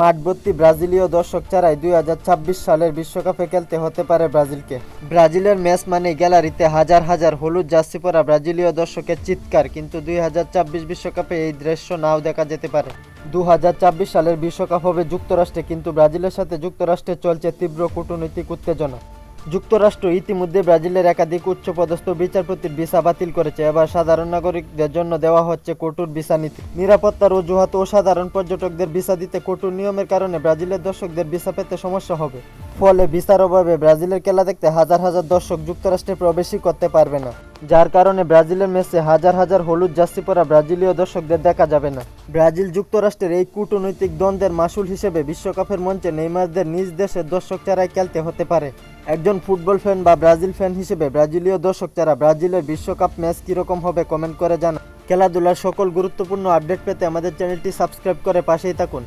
মাঠভর্তি ব্রাজিলীয় দর্শক ছাড়াই দুই হাজার ছাব্বিশ সালের বিশ্বকাপে খেলতে হতে পারে ব্রাজিলকে। ব্রাজিলের ম্যাচ মানে গ্যালারিতে হাজার হাজার হলুদ জার্সি পরা ব্রাজিলীয় দর্শকের চিৎকার, কিন্তু দুই বিশ্বকাপে এই দৃশ্য নাও দেখা যেতে পারে। দু সালের বিশ্বকাপ হবে যুক্তরাষ্ট্রে, কিন্তু ব্রাজিলের সাথে যুক্তরাষ্ট্রে চলছে তীব্র কূটনৈতিক উত্তেজনা। যুক্তরাষ্ট্র ইতিমধ্যে ব্রাজিলের একাধিক উচ্চপদস্থ বিচারপতির ভিসা বাতিল করেছে। এবার সাধারণ নাগরিকদের জন্য দেওয়া হচ্ছে কঠোর ভিসা নীতি। নিরাপত্তার অজুহাত ও সাধারণ পর্যটকদের ভিসা দিতে কঠোর নিয়মের কারণে ব্রাজিলের দর্শকদের ভিসা পেতে সমস্যা হবে। ফলে ভিসার অভাবে ব্রাজিলের খেলা দেখতে হাজার হাজার দর্শক যুক্তরাষ্ট্রে প্রবেশই করতে পারবে না। যার কারণে ব্রাজিলের ম্যাচে হাজার হাজার হলুদ জার্সি পরা ব্রাজিলীয় দর্শকদের দেখা যাবে না। ব্রাজিল যুক্তরাষ্ট্রের এই কূটনৈতিক দ্বন্দ্বের মাসুল হিসেবে বিশ্বকাপের মঞ্চে নেইমারদের নিজ দেশের দর্শক ছাড়াই খেলতে হতে পারে। একজন ফুটবল ফ্যান বা ব্রাজিল ফ্যান হিসেবে ব্রাজিলীয় দর্শক ছাড়া ব্রাজিলের বিশ্বকাপ ম্যাচ কীরকম হবে কমেন্ট করে জানা খেলাধুলার সকল গুরুত্বপূর্ণ আপডেট পেতে আমাদের চ্যানেলটি সাবস্ক্রাইব করে পাশেই থাকুন।